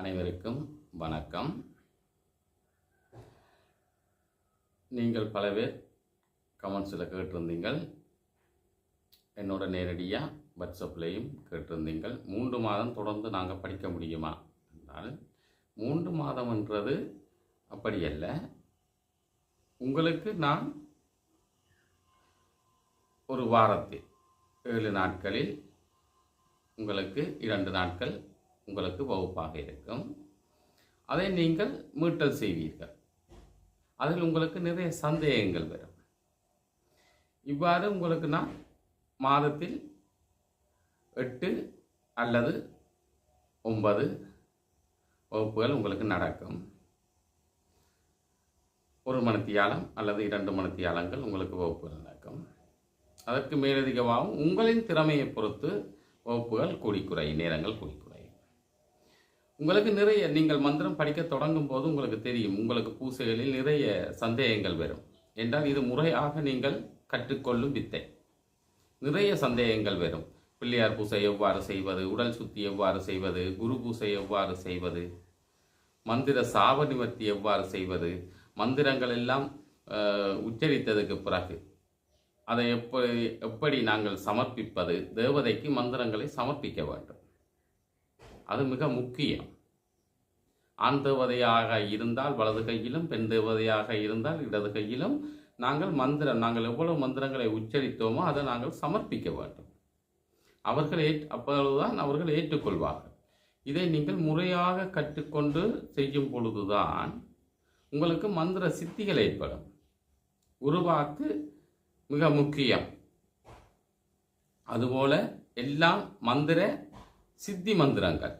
அனைவருக்கும் வணக்கம். நீங்கள் பல பேர் கமெண்ட்ஸில் கேட்டிருந்தீங்கள். என்னோட நேரடியாக வாட்ஸ்அப்லேயும் கேட்டிருந்தீங்கள். மூன்று மாதம் தொடர்ந்து நாங்கள் படிக்க முடியுமா என்றால் மூன்று மாதம்ன்றது அப்படி அல்ல உங்களுக்கு நான் ஒரு வாரத்தில் ஏழு நாட்களில் உங்களுக்கு இரண்டு நாட்கள் உங்களுக்கு வகுப்பாக இருக்கும். அதை நீங்கள் மீட்டல் செய்வீர்கள். அதில் உங்களுக்கு நிறைய சந்தேகங்கள் வரும். இவ்வாறு உங்களுக்கு நான் மாதத்தில் எட்டு அல்லது ஒன்பது வகுப்புகள் உங்களுக்கு நடக்கும். ஒரு மணித்தியாலம் அல்லது இரண்டு மணித்தியாலங்கள் உங்களுக்கு வகுப்புகள் நடக்கும். அதற்கு மேலதிகமாகவும் உங்களின் திறமையை பொறுத்து வகுப்புகள் கூடிக்குறை நேரங்கள் கூடி உங்களுக்கு நிறைய நீங்கள் மந்திரம் படிக்க தொடங்கும் போது உங்களுக்கு தெரியும் உங்களுக்கு பூசைகளில் நிறைய சந்தேகங்கள் வரும். என்றால் இது முறையாக நீங்கள் கற்றுக்கொள்ளும் வித்தை. நிறைய சந்தேகங்கள் வரும். பிள்ளையார் பூசை எவ்வாறு செய்வது உடல் சுத்தி எவ்வாறு செய்வது குரு பூசை எவ்வாறு செய்வது மந்திர சாப நிவர்த்தி எவ்வாறு செய்வது மந்திரங்கள் எல்லாம் உச்சரித்ததுக்கு பிறகு அதை எப்படி எப்படி நாங்கள் சமர்ப்பிப்பது தேவதைக்கு மந்திரங்களை சமர்ப்பிக்க வேண்டும். அது மிக முக்கியம். ஆண் தேவதையாக இருந்தால் வலது கையிலும் பெண் தேவதையாக இருந்தால் இடது கையிலும் நாங்கள் மந்திரம் நாங்கள் எவ்வளவு மந்திரங்களை உச்சரித்தோமோ அதை நாங்கள் சமர்ப்பிக்க வேண்டும். அவர்கள் ஏற் அப்பொழுதுதான் அவர்கள் ஏற்றுக்கொள்வார்கள். இதை நீங்கள் முறையாக கற்றுக்கொண்டு செய்யும் பொழுதுதான் உங்களுக்கு மந்திர சித்திகள் ஏற்படும். உருவாக்கு மிக முக்கியம். அதுபோல எல்லாம் மந்திர சித்தி மந்திரங்கள்.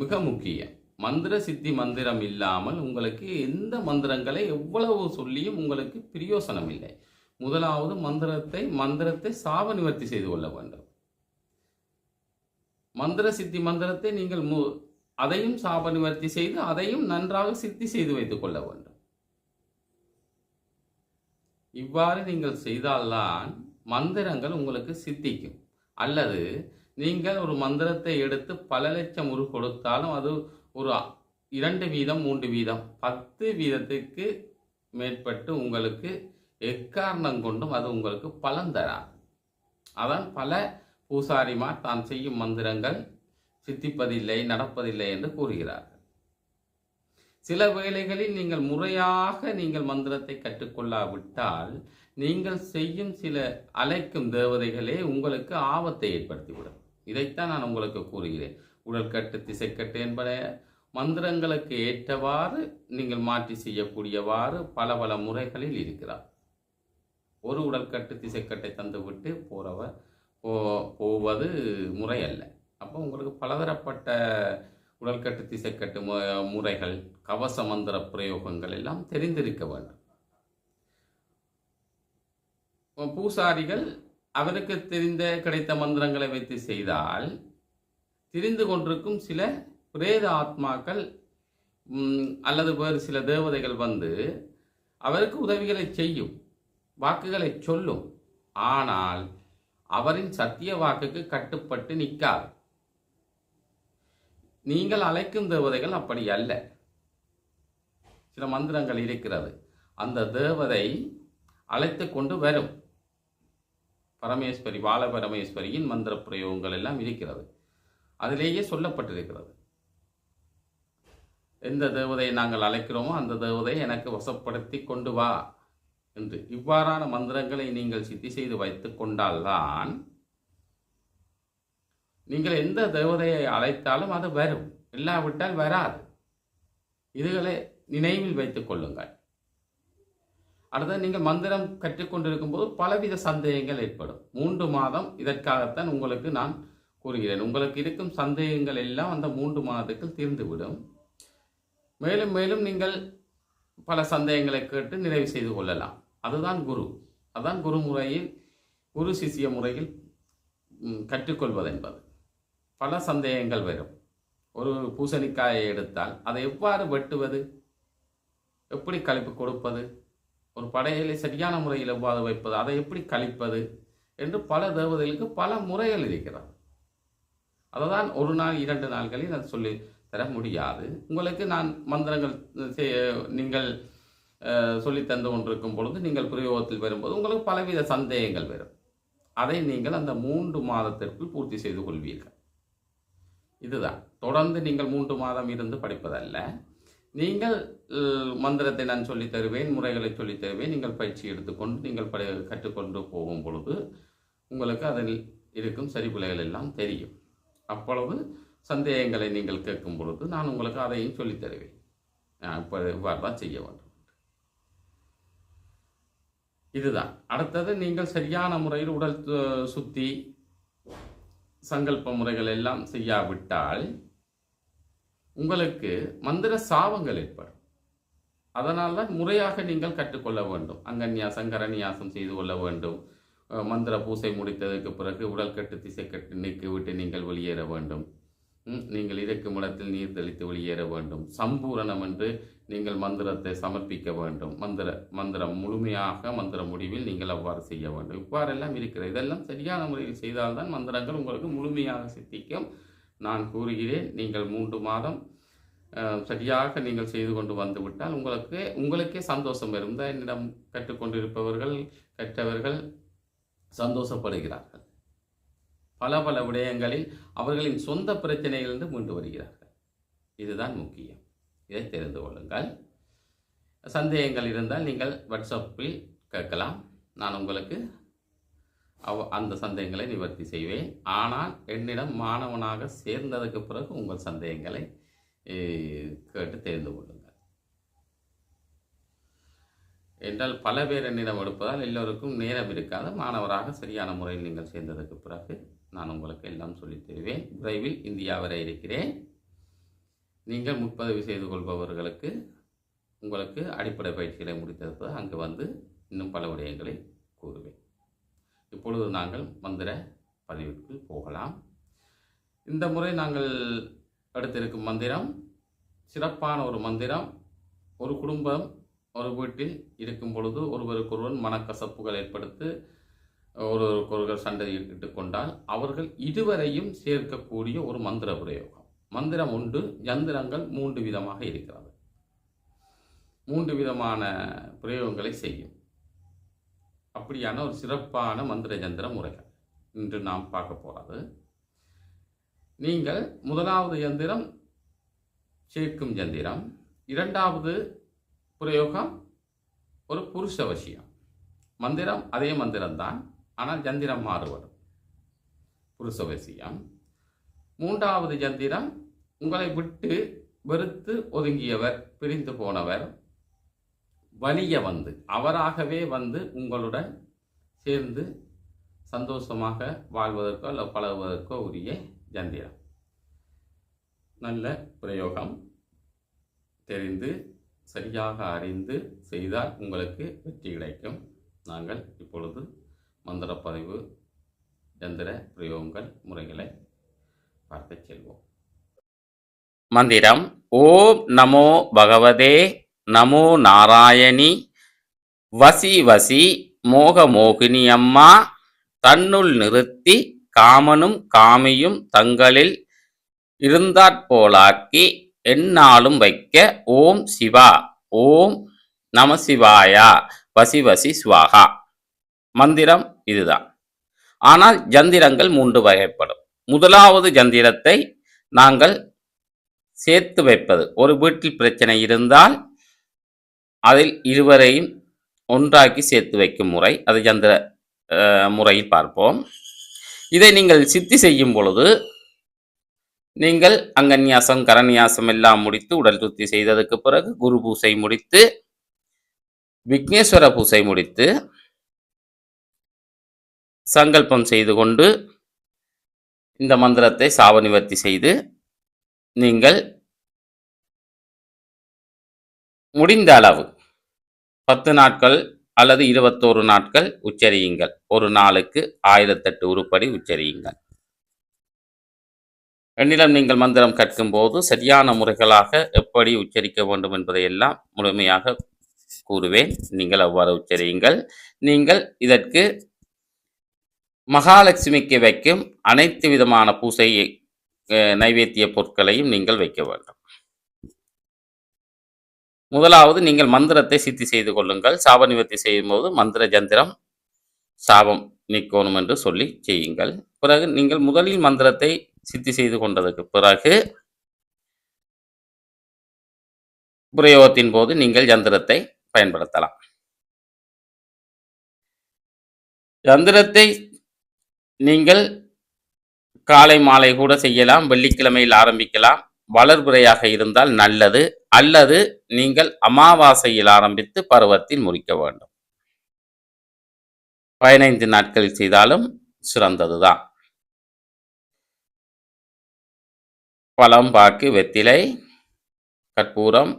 மிக முக்கியம். மந்திர சித்தி மந்திரம் இல்லாமல் உங்களுக்கு எந்த மந்திரங்களை எவ்வளவு சொல்லியும் உங்களுக்கு பிரயோசனம் இல்லை. முதலாவது மந்திரத்தை மந்திரத்தை சாப நிவர்த்தி செய்து கொள்ள வேண்டும். மந்திர சித்தி மந்திரத்தை நீங்கள் மு அதையும் சாப நிவர்த்தி செய்து அதையும் நன்றாக சித்தி செய்து வைத்துக் கொள்ள வேண்டும். இவ்வாறு நீங்கள் செய்தால்தான் மந்திரங்கள் உங்களுக்கு சித்திக்கும். அல்லது நீங்கள் ஒரு மந்திரத்தை எடுத்து பல லட்சம் உரு கொடுத்தாலும் அது ஒரு இரண்டு வீதம் மூன்று வீதம் பத்து வீதத்துக்கு மேற்பட்டு உங்களுக்கு எக்காரணம் கொண்டும் அது உங்களுக்கு பலன் தராது. அதான் பல பூசாரிமார் தான் செய்யும் மந்திரங்கள் சித்திப்பதில்லை நடப்பதில்லை என்று கூறுகிறார்கள். சில வேளைகளில் நீங்கள் முறையாக நீங்கள் மந்திரத்தை கற்றுக்கொள்ளாவிட்டால் நீங்கள் செய்யும் சில அழைக்கும் தேவதைகளே உங்களுக்கு ஆபத்தை ஏற்படுத்திவிடும். இதைத்தான் நான் உங்களுக்கு கூறுகிறேன். உடல்கட்டு திசைக்கட்டு என்பன மந்திரங்களுக்கு ஏற்றவாறு நீங்கள் மாற்றி செய்யக்கூடியவாறு பல பல முறைகளில் இருக்கிறார். ஒரு உடல்கட்டு திசைக்கட்டை தந்துவிட்டு போகிறவர் போ போவது முறை அல்ல. அப்போ உங்களுக்கு பலதரப்பட்ட உடல்கட்டு திசைக்கட்டு மு- முறைகள் கவச மந்திர பிரயோகங்கள் எல்லாம் தெரிந்திருக்க வேண்டும். பூசாரிகள் அவருக்கு தெரிந்த கிடைத்த மந்திரங்களை வைத்து செய்தால் தெரிந்து கொண்டிருக்கும் சில பிரேத ஆத்மாக்கள் அல்லது வேறு சில தேவதைகள் வந்து அவருக்கு உதவிகளை செய்யும் வாக்குகளை சொல்லும். ஆனால் அவரின் சத்திய வாக்குக்கு கட்டுப்பட்டு நிற்காது. நீங்கள் அழைக்கும் தேவதைகள் அப்படி அல்ல. சில மந்திரங்கள் இருக்கிறது. அந்த தேவதை அழைத்து கொண்டு வரும். பரமேஸ்வரி பால பரமேஸ்வரியின் மந்திர பிரயோகங்கள் எல்லாம் இருக்கிறது. அதிலேயே சொல்லப்பட்டிருக்கிறது. எந்த தேவதையை நாங்கள் அழைக்கிறோமோ அந்த தேவதையை எனக்கு வசப்படுத்தி கொண்டு வா என்று இவ்வாறான மந்திரங்களை நீங்கள் சித்தி செய்து வைத்துக் கொண்டால்தான் நீங்கள் எந்த தேவதையை அழைத்தாலும் அது வரும். இல்லாவிட்டால் வராது. இதுகளை நினைவில் வைத்துக் கொள்ளுங்கள். அடுத்தது நீங்கள் மந்திரம் கற்றுக்கொண்டிருக்கும் போது பலவித சந்தேகங்கள் ஏற்படும். மூன்று மாதம் இதற்காகத்தான் உங்களுக்கு நான் கூறுகிறேன். உங்களுக்கு இருக்கும் சந்தேகங்கள் எல்லாம் அந்த மூன்று மாதத்துக்குள் தீர்ந்துவிடும். மேலும் மேலும் நீங்கள் பல சந்தேகங்களை கேட்டு நிறைவு செய்து கொள்ளலாம். அதுதான் குரு. அதுதான் குரு முறையில் குரு சிஷ்ய முறையில் கற்றுக்கொள்வது என்பது. பல சந்தேகங்கள் வரும். ஒரு பூசணிக்காயை எடுத்தால் அதை எவ்வாறு வெட்டுவது? எப்படி கழிப்பு கொடுப்பது? ஒரு படையலை சரியான முறையில் எவ்வாறு வைப்பது அதை எப்படி கழிப்பது என்று பல தேவதைகளுக்கு பல முறைகள் இருக்கிறது அதுதான் ஒரு நாள் இரண்டு நாள்களில் அது சொல்லி தர முடியாது. உங்களுக்கு நான் மந்திரங்கள் செய்ய- நீங்கள் சொல்லி சொல்லித் தந்து கொண்டிருக்கும் பொழுது நீங்கள் பிரயோகத்தில் வரும்போது உங்களுக்கு பலவித சந்தேகங்கள் வரும். அதை நீங்கள் அந்த மூன்று மாதத்திற்குள் பூர்த்தி செய்து கொள்வீர்கள். இதுதான். தொடர்ந்து நீங்கள் மூன்று மாதம் இருந்து படிப்பதல்ல. நீங்கள் மந்திரத்தை நான் சொல்லித் தருவேன் முறைகளை சொல்லித் தருவேன். நீங்கள் பயிற்சி எடுத்துக்கொண்டு நீங்கள் படி கற்றுக்கொண்டு போகும் பொழுது உங்களுக்கு அதில் இருக்கும் சரிபிழைகள் எல்லாம் தெரியும். அப்பொழுது சந்தேகங்களை நீங்கள் கேட்கும் பொழுது நான் உங்களுக்கு அதையும் சொல்லித் தருவேன். நான் இப்போ இவ்வாறு தான் செய்ய வேண்டும். இதுதான். அடுத்தது நீங்கள் சரியான முறையில் உடல் சுத்தி சங்கல்ப முறைகள் எல்லாம் செய்யாவிட்டால் உங்களுக்கு மந்திர சாபங்கள் ஏற்படும். அதனால் தான் முறையாக நீங்கள் கற்றுக்கொள்ள வேண்டும். அங்கன்யாசம் கரநியாசம் செய்து கொள்ள வேண்டும். மந்திர பூசை முடித்ததற்கு பிறகு உடல் கட்டு திசை கட்டு நீக்கி விட்டு நீங்கள் வெளியேற வேண்டும். நீங்கள் இருக்கும் இடத்தில் நீர் தெளித்து வெளியேற வேண்டும். சம்பூரணம் என்று நீங்கள் மந்திரத்தை சமர்ப்பிக்க வேண்டும். மந்திர மந்திரம் முழுமையாக மந்திர முடிவில் நீங்கள் அவ்வாறு செய்ய வேண்டும். இவ்வாறெல்லாம் இருக்கிறது. இதெல்லாம் சரியான முறையில் செய்தால்தான் மந்திரங்கள் உங்களுக்கு முழுமையாக சித்திக்கும். நான் கூறுகிறேன் நீங்கள் மூன்று மாதம் சரியாக நீங்கள் செய்து கொண்டு வந்துவிட்டால் உங்களுக்கு உங்களுக்கே சந்தோஷம் வரும். என்னிடம் கற்றுக்கொண்டிருப்பவர்கள் கற்றவர்கள் சந்தோஷப்படுகிறார்கள். பல பல விடயங்களில் அவர்களின் சொந்த பிரச்சனையிலிருந்து மீண்டு வருகிறார்கள். இதுதான் முக்கியம். இதை தெரிந்து கொள்ளுங்கள். சந்தேகங்கள் இருந்தால் நீங்கள் வாட்ஸ்அப்பில் கேட்கலாம். நான் உங்களுக்கு அவ் அந்த சந்தேகங்களை நிவர்த்தி செய்வேன். ஆனால் என்னிடம் மாணவனாக சேர்ந்ததுக்கு பிறகு உங்கள் சந்தேகங்களை கேட்டு தெரிந்து கொள்ளுங்கள். என்றால் பல பேர் என்னிடம் எடுப்பதால் எல்லோருக்கும் நேரம் இருக்காது. மாணவராக சரியான முறையில் நீங்கள் சேர்ந்ததுக்கு பிறகு நான் உங்களுக்கு எல்லாம் சொல்லித் தருவேன். விரைவில் இந்தியா வரை இருக்கிறேன். நீங்கள் முற்பதிவு செய்து கொள்பவர்களுக்கு உங்களுக்கு அடிப்படை பயிற்சிகளை முடித்திருப்பது அங்கு வந்து இன்னும் பல விடயங்களை கூறுவேன். இப்பொழுது நாங்கள் மந்திர பதிவுக்கு போகலாம். இந்த முறை நாங்கள் எடுத்திருக்கும் மந்திரம் சிறப்பான ஒரு மந்திரம். ஒரு குடும்பம் ஒரு வீட்டில் இருக்கும் பொழுது ஒருவருக்கொருவர் மனக்கசப்புகள் ஏற்படுத்தி ஒருவருக்கொருவர் சண்டையிட்டு கொண்டால் அவர்கள் இருவரையும் சேர்க்கக்கூடிய ஒரு மந்திர பிரயோகம். மந்திரம் உண்டு யந்திரங்கள் மூன்று விதமாக இருக்கிறது. மூன்று விதமான பிரயோகங்களை செய்யும். அப்படியான ஒரு சிறப்பான மந்திர யந்திர முறைகள். இன்று நாம் பார்க்க போகிறது நீங்கள் முதலாவது யந்திரம் சேர்க்கும் யந்திரம் இரண்டாவது பிரயோகம் ஒரு புருஷ விஷயம் மந்திரம் அதே மந்திரம்தான் ஆனால் யந்திரம் மாறுபடும். புருஷ விஷயம் மூன்றாவது யந்திரம் உங்களை விட்டு வெறுத்து ஒதுங்கியவர் பிரிந்து போனவர் வலிய வந்து அவராகவே வந்து உங்களுடன் சேர்ந்து சந்தோஷமாக வாழ்வதற்கோ அல்ல பழகுவதற்கோ உரிய ஜந்திரம். நல்ல பிரயோகம். தெரிந்து சரியாக அறிந்து செய்தால் உங்களுக்கு வெற்றி கிடைக்கும். நாங்கள் இப்பொழுது மந்திர பதிவு யந்திர பிரயோகங்கள் முறைகளை பார்த்து செல்வோம். மந்திரம் ஓம் நமோ பகவதே நமோ நாராயணி. வசி வசி மோக மோகினி அம்மா. தன்னுள் நிறுத்தி காமனும் காமியும் தங்களில் இருந்தாற்போலாக்கி எந்நாளும் வைக்க ஓம் சிவா. ஓம் நம சிவாயா. வசி வசி சுவாகா. மந்திரம் இதுதான். ஆனால் ஜந்திரங்கள் மூன்று வகைப்படும். முதலாவது ஜந்திரத்தை நாங்கள் சேர்த்து வைப்பது. ஒரு வீட்டில் பிரச்சனை இருந்தால் அதில் இருவரையும் ஒன்றாக்கி சேர்த்து வைக்கும் முறை அது சந்திர முறையில் பார்ப்போம். இதை நீங்கள் சித்தி செய்யும் பொழுது நீங்கள் அங்கன்யாசம் கரநியாசம் எல்லாம் முடித்து உடல் சுத்தி செய்ததுக்கு பிறகு குரு பூசை முடித்து விக்னேஸ்வர பூசை முடித்து சங்கல்பம் செய்து கொண்டு இந்த மந்திரத்தை சாவ நிவர்த்தி செய்து நீங்கள் முடிந்த அளவு. பத்து நாட்கள் அல்லது இருபத்தோரு நாட்கள் உச்சரியுங்கள். ஒரு நாளுக்கு ஆயிரத்தெட்டு உருப்படி உச்சரியுங்கள். என்னிடம் நீங்கள் மந்திரம் கற்கும்போது சரியான முறைகளாக எப்படி உச்சரிக்க வேண்டும் என்பதையெல்லாம் முழுமையாக கூறுவேன். நீங்கள் அவ்வாறு உச்சரியுங்கள். நீங்கள் இதற்கு மகாலட்சுமிக்கு வைக்கும் அனைத்து விதமான பூசை நைவேத்திய பொருட்களையும் நீங்கள் வைக்க வேண்டும். முதலாவது நீங்கள் மந்திரத்தை சித்தி செய்து கொள்ளுங்கள். சாப நிவர்த்தி செய்யும்போது மந்திர ஜந்திரம் சாபம் நீக்கணும் என்று சொல்லி செய்யுங்கள். பிறகு நீங்கள் முதலில் மந்திரத்தை சித்தி செய்து கொண்டதற்கு பிறகு பிரயோகத்தின் போது நீங்கள் யந்திரத்தை பயன்படுத்தலாம். யந்திரத்தை நீங்கள் காலை மாலை கூட செய்யலாம். வெள்ளிக்கிழமையில் ஆரம்பிக்கலாம். வளர்புறையாக இருந்தால் நல்லது. அல்லது நீங்கள் அமாவாசையில் ஆரம்பித்து பருவத்தில் முடிக்க வேண்டும். பதினைந்து நாட்களில் செய்தாலும் சிறந்ததுதான். பழம் பாக்கு வெத்திலை கற்பூரம்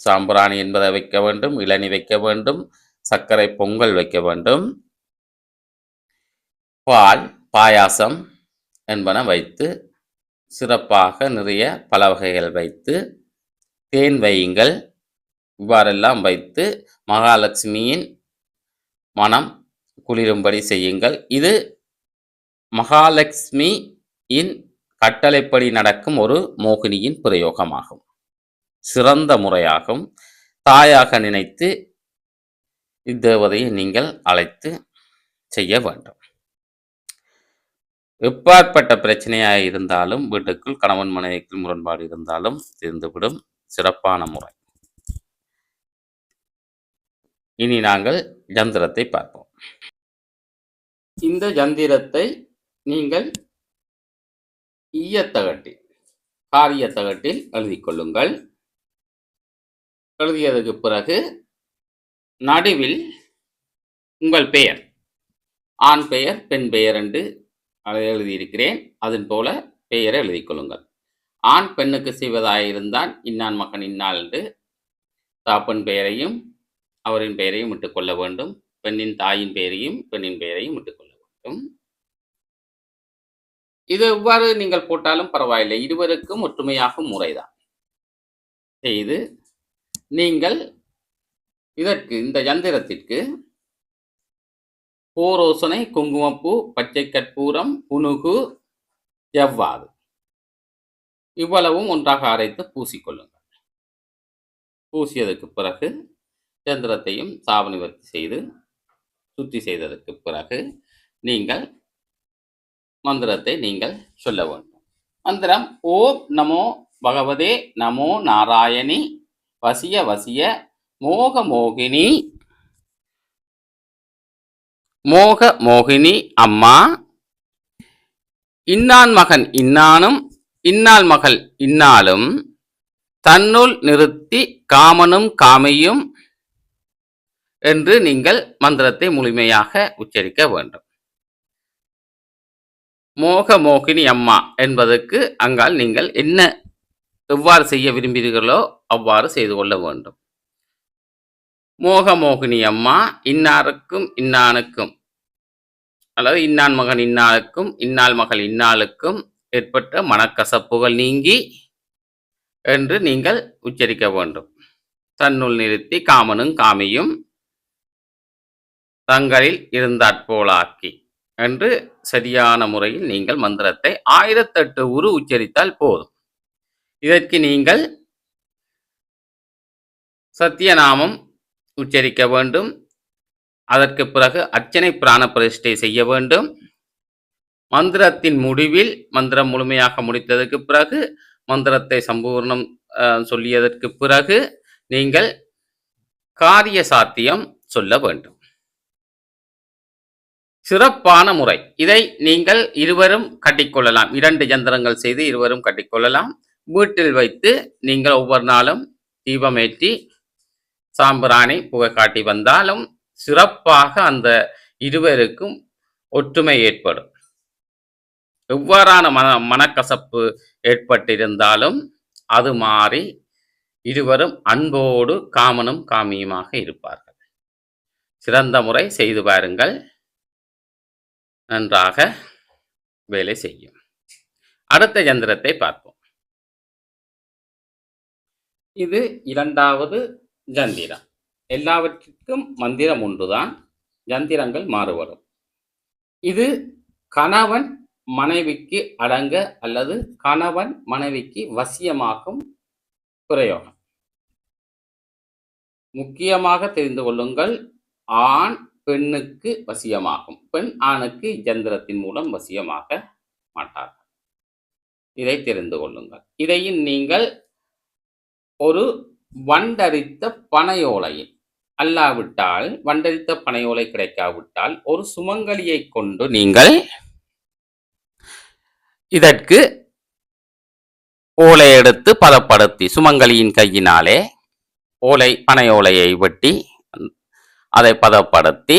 சாம்பிராணி என்பதை வைக்க வேண்டும் இளநி வைக்க வேண்டும் சர்க்கரை பொங்கல் வைக்க வேண்டும். பால் பாயாசம் என்பன வைத்து சிறப்பாக நிறைய பல வகைகள் வைத்து தேன் வையுங்கள். இவ்வாறெல்லாம் வைத்து மகாலட்சுமியின் மனம் குளிரும்படி செய்யுங்கள். இது மகாலட்சுமியின் கட்டளைப்படி நடக்கும் ஒரு மோகினியின் பிரயோகமாகும். சிறந்த முறையாகும். தாயாக நினைத்து இத்தேவதையை நீங்கள் அழைத்து செய்ய வேண்டும். எப்பாற்பட்ட பிரச்சனையாக இருந்தாலும் வீட்டுக்குள் கணவன் மனைவிக்குள் முரண்பாடு இருந்தாலும் தீர்ந்துவிடும். சிறப்பான முறை. இனி நாங்கள் ஜந்திரத்தை பார்ப்போம். இந்த ஜந்திரத்தை நீங்கள் ஈயத்தகட்டில் காரியத்தகட்டில் எழுதி கொள்ளுங்கள். எழுதியதுக்கு பிறகு நடுவில் உங்கள் பெயர் ஆண் பெயர் பெண் பெயர் என்று அதை எழுதியிருக்கிறேன். அதன் போல பெயரை எழுதிக் கொள்ளுங்கள். ஆண் பெண்ணுக்கு செய்வதாயிருந்தால் இன்னான் மகன் இன்னால் என்று தாப்பன் பெயரையும் அவரின் பெயரையும் இட்டுக்கொள்ள வேண்டும். பெண்ணின் தாயின் பெயரையும் பெண்ணின் பெயரையும் இட்டுக்கொள்ள வேண்டும். இது எவ்வாறு நீங்கள் போட்டாலும் பரவாயில்லை. இருவருக்கும் ஒற்றுமையாகும் முறைதான். செய்து நீங்கள் இதற்கு இந்த யந்திரத்திற்கு போரோசனை குங்குமப்பூ பச்சை கற்பூரம் புனுகு எவ்வாறு இவ்வளவும் ஒன்றாக அரைத்து பூசிக்கொள்ளுங்கள். பூசியதற்கு பிறகு சந்திரத்தையும் சாவணிவர்த்தி செய்து சுத்தி செய்ததற்கு பிறகு நீங்கள் மந்திரத்தை நீங்கள் சொல்ல வேண்டும். மந்திரம் ஓம் நமோ பகவதே நமோ நாராயணி வசிய வசிய மோக மோகினி மோக மோகினி அம்மா இன்னான் மகன் இன்னானும் இந்நாள் மகள் இன்னாலும் தன்னுள் நிறுத்தி காமனும் காமையும் என்று நீங்கள் மந்திரத்தை முழுமையாக உச்சரிக்க வேண்டும். மோக மோகினி அம்மா என்பதற்கு அங்கால் நீங்கள் என்ன எவ்வாறு செய்ய விரும்புகிறீர்களோ அவ்வாறு செய்து கொள்ள வேண்டும். மோக மோகினி அம்மா இன்னாருக்கும் இன்னானுக்கும் அதாவது இன்னான் மகன் இன்னாளுக்கும் இன்னால் மகள் இன்னாளுக்கும் ஏற்பட்ட மனக்கசப்புகள் நீங்கி என்று நீங்கள் உச்சரிக்க வேண்டும். தன்னுள் நிறுத்தி காமனும் காமியும் தங்களில் இருந்தாற்போலாக்கி என்று சரியான முறையில் நீங்கள் மந்திரத்தை ஆயிரத்தெட்டு உரு உச்சரித்தால் போதும். இதற்கு நீங்கள் சத்தியநாமம் உச்சரிக்க வேண்டும். அதற்கு பிறகு அர்ச்சனை பிராண பிரதிஷ்டை செய்ய வேண்டும். மந்திரத்தின் முடிவில் மந்திரம் முழுமையாக முடித்ததற்கு பிறகு மந்திரத்தை சம்பூர்ணம் சொல்லியதற்கு பிறகு நீங்கள் காரிய சாத்தியம் சொல்ல வேண்டும். சிறப்பான முறை. இதை நீங்கள் இருவரும் கட்டிக்கொள்ளலாம். இரண்டு யந்திரங்கள் செய்து இருவரும் கட்டிக்கொள்ளலாம். வீட்டில் வைத்து நீங்கள் ஒவ்வொரு நாளும் தீபமேற்றி சாம்பிராணி புகை காட்டி வந்தாலும் சிறப்பாக அந்த இருவருக்கும் ஒற்றுமை ஏற்படும். எவ்வாறான மன மனக்கசப்பு ஏற்பட்டிருந்தாலும் அது மாறி இருவரும் அன்போடு காமனும் காமியுமாக இருப்பார்கள். சிறந்த முறை செய்து பாருங்கள். நன்றாக வேலை செய்யும். அடுத்த யந்திரத்தை பார்ப்போம். இது இரண்டாவது ஜந்திரம் எல்லாவற்றிற்கும் மந்திரம் ஒன்றுதான். ஜந்திரங்கள் மாறுபடும். இது கணவன் மனைவிக்கு அடங்க அல்லது கணவன் மனைவிக்கு வசியமாக்கும் பிரயோகம். முக்கியமாக தெரிந்து கொள்ளுங்கள் ஆண் பெண்ணுக்கு வசியமாகும். பெண் ஆணுக்கு இயந்திரத்தின் மூலம் வசியமாக மாட்டார்கள் இதை தெரிந்து கொள்ளுங்கள். இதையும் நீங்கள் ஒரு வண்டரித்த பனையோலையில் அல்லாவிட்டால் வண்டரித்த பனையோலை கிடைக்காவிட்டால் ஒரு சுமங்கலியை கொண்டு நீங்கள் இதற்கு ஓலை எடுத்து பதப்படுத்தி சுமங்கலியின் கையினாலே ஓலை பனையோலையை வெட்டி அதை பதப்படுத்தி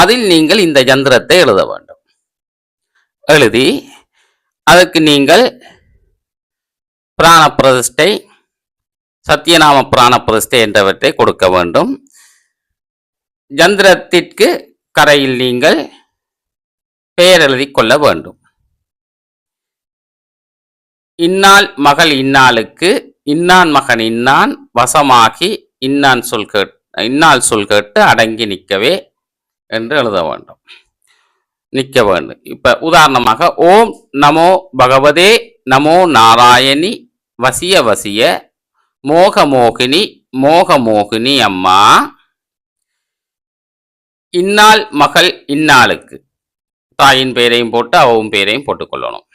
அதில் நீங்கள் இந்த யந்திரத்தை எழுத வேண்டும். எழுதி அதற்கு நீங்கள் பிராண பிரதிஷ்டை சத்தியநாம பிராண பிரதிஷ்டை என்றவற்றை கொடுக்க வேண்டும். யந்திரத்திற்கு கரையில் நீங்கள் பெயர் எழுதி கொள்ள வேண்டும். இன்னாள் மகள் இன்னாளுக்கு இன்னான் மகன் இன்னான் வசமாகி இன்னான் சொல் கேட் இன்னால் சொல் கேட்டு அடங்கி நிற்கவே என்று எழுத வேண்டும். நிற்க வேண்டும். இப்ப உதாரணமாக ஓம் நமோ பகவதே நமோ நாராயணி வசிய வசிய மோகமோகினி மோகமோகினி அம்மா இந்நாள் மகள் இன்னாளுக்கு தாயின் பெயரையும் போட்டு அவவும் பெயரையும் போட்டுக்கொள்ளணும்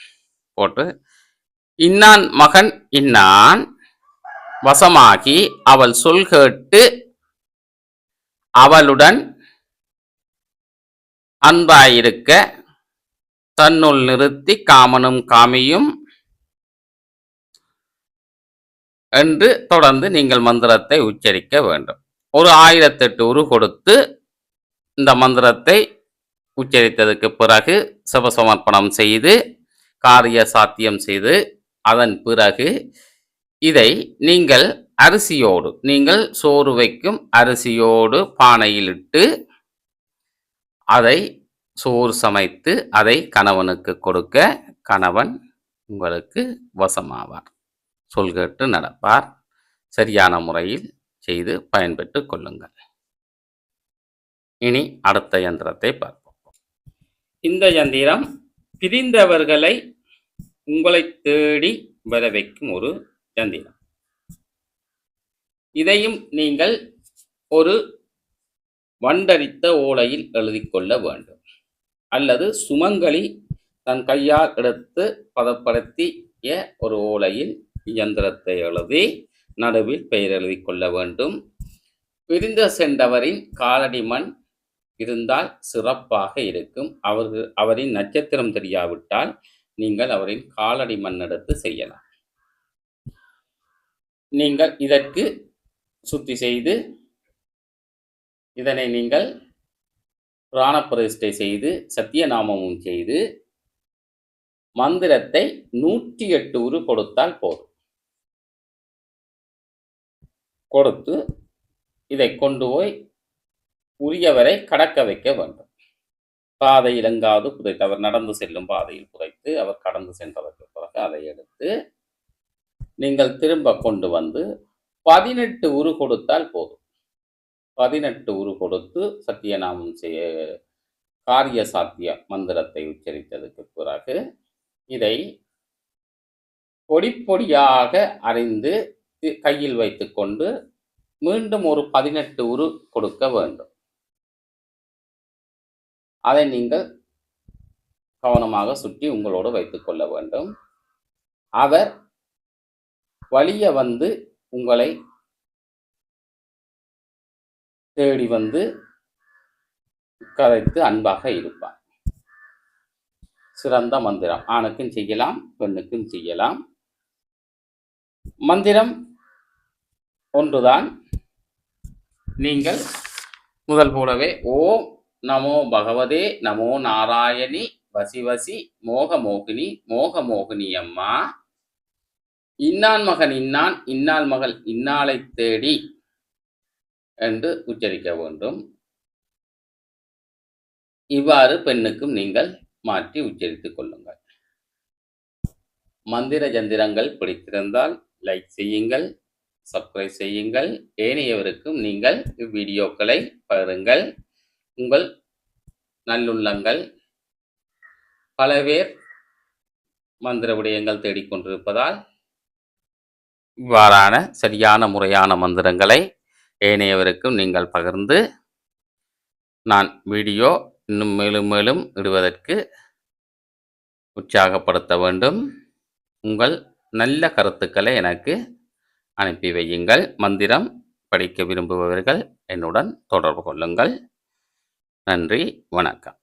போட்டு இன்னான் மகன் இன்னான்? வசமாகி அவள் சொல் கேட்டு அவளுடன் அன்பாயிருக்க தன்னுள் நிறுத்தி காமனும் காமியும் என்று தொடர்ந்து நீங்கள் மந்திரத்தை உச்சரிக்க வேண்டும். ஒரு ஆயிரத்தெட்டு உரு கொடுத்து இந்த மந்திரத்தை உச்சரித்ததுக்கு பிறகு சிவசமர்ப்பணம் செய்து காரிய சாத்தியம் செய்து அதன் பிறகு இதை நீங்கள் அரிசியோடு நீங்கள் சோறு வைக்கும் அரிசியோடு பானையில் இட்டு அதை சோறு சமைத்து அதை கணவனுக்கு கொடுக்க கணவன் உங்களுக்கு வசமாவார். சொல்கேட்டு நடப்பார். சரியான முறையில் செய்து பயன்பெற்று கொள்ளுங்கள். இனி அடுத்த யந்திரத்தை பார்ப்போம். இந்த யந்திரம் பிரிந்தவர்களை உங்களை தேடி வர வைக்கும் ஒரு தந்திரம். இதையும் நீங்கள் ஒரு வண்டரித்த ஓலையில் எழுதி கொள்ள வேண்டும். அல்லது சுமங்கலி தன் கையால் எடுத்து பதப்படுத்திய ஒரு ஓலையில் இயந்திரத்தை எழுதி நடுவில் பெயர் எழுதி கொள்ள வேண்டும். பிரிந்து சென்றவரின் காலடி மண் இருந்தால் சிறப்பாக இருக்கும். அவர்கள் அவரின் நட்சத்திரம் தெரியாவிட்டால் நீங்கள் அவரின் காலடி மண்ணெடுத்து செய்யலாம். நீங்கள் இதற்கு சுத்தி செய்து இதனை நீங்கள் பிராணப்பிரதிஷ்டை செய்து சத்தியநாமமும் செய்து மந்திரத்தை நூற்றி எட்டு உரு கொடுத்தால் போதும். கொடுத்து இதை கொண்டு போய் உரியவரை கடக்க வைக்க வேண்டும். பாதை இறங்காது புதைத்து அவர் நடந்து செல்லும் பாதையில் புதைத்து அவர் கடந்து சென்றதற்கு பிறகு அதை எடுத்து நீங்கள் திரும்ப கொண்டு வந்து பதினெட்டு உரு கொடுத்தால் போதும். பதினெட்டு உரு கொடுத்து சத்தியநாமம் செய்ய காரிய சாத்திய மந்திரத்தை உச்சரித்ததுக்கு பிறகு இதை பொடி பொடியாக கையில் வைத்துக்கொண்டு மீண்டும் ஒரு பதினெட்டு உரு கொடுக்க வேண்டும். அதை நீங்கள் கவனமாக சுற்றி உங்களோடு வைத்துக்கொள்ள வேண்டும். அவர் வழிய வந்து உங்களை தேடி வந்து கதைத்து அன்பாக இருப்பார். சிறந்த மந்திரம். ஆணுக்கும் செய்யலாம் பெண்ணுக்கும் செய்யலாம். மந்திரம் ஒன்றுதான். நீங்கள் முதல் போலவே ஓம் நமோ பகவதே நமோ நாராயணி வசிவசி மோக மோகினி மோக மோகினி அம்மா. இன்னான் மகன் இன்னான் இன்னாள் மகள் இன்னாலை தேடி என்று உச்சரிக்க வேண்டும். இவ்வாறு பெண்ணுக்கும் நீங்கள் மாற்றி உச்சரித்துக் கொள்ளுங்கள். மந்திர ஜந்திரங்கள் பிடித்திருந்தால் லைக் செய்யுங்கள் சப்ஸ்கிரைப் செய்யுங்கள். ஏனையவருக்கும் நீங்கள் இவ்வீடியோக்களை பகிருங்கள். உங்கள் நல்லுள்ளங்கள். பல பேர் மந்திர விடயங்கள் தேடிக்கொண்டிருப்பதால் இவ்வாறான சரியான முறையான மந்திரங்களை ஏனையவருக்கும் நீங்கள் பகிர்ந்து நான் வீடியோ இன்னும் மேலும் மேலும் இடுவதற்கு உற்சாகப்படுத்த வேண்டும். உங்கள் நல்ல கருத்துக்களை எனக்கு அனுப்பி வையுங்கள். மந்திரம் படிக்க விரும்புபவர்கள் என்னுடன் தொடர்பு கொள்ளுங்கள். நன்றி வணக்கம்.